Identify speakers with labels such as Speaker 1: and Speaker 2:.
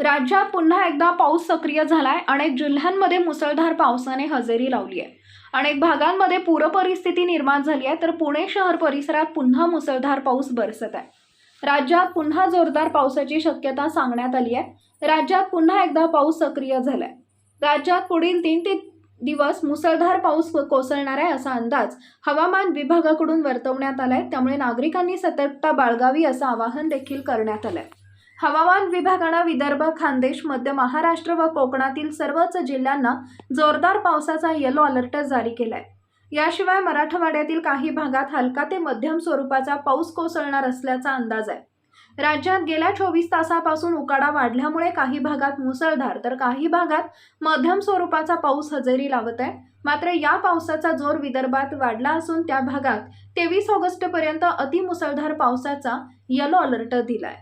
Speaker 1: राज्यात पुन्हा एकदा पाऊस सक्रिय झालाय. अनेक जिल्ह्यांमध्ये मुसळधार पावसाने हजेरी लावली आहे. अनेक भागांमध्ये पूरपरिस्थिती निर्माण झाली आहे. तर पुणे शहर परिसरात पुन्हा मुसळधार पाऊस बरसत आहे. राज्यात पुन्हा जोरदार पावसाची शक्यता सांगण्यात आली आहे. राज्यात पुन्हा एकदा पाऊस सक्रिय झालाय. राज्यात पुढील तीन ते दिवस मुसळधार पाऊस कोसळणार आहे असा अंदाज हवामान विभागाकडून वर्तवण्यात आलाय. त्यामुळे नागरिकांनी सतर्कता बाळगावी असं आवाहन देखील करण्यात आलंय. हवामान विभागानं विदर्भ खानदेश मध्य महाराष्ट्र व कोकणातील सर्वच जिल्ह्यांना जोरदार पावसाचा येलो अलर्ट जारी केलाय. याशिवाय मराठवाड्यातील काही भागात हलका ते मध्यम स्वरूपाचा पाऊस कोसळणार असल्याचा अंदाज आहे. राज्यात गेल्या चोवीस तासापासून उकाडा वाढल्यामुळे काही भागात मुसळधार तर काही भागात मध्यम स्वरूपाचा पाऊस हजेरी लावत आहे. मात्र या पावसाचा जोर विदर्भात वाढला असून त्या भागात तेवीस ऑगस्टपर्यंत अतिमुसळधार पावसाचा येलो अलर्ट दिलाय.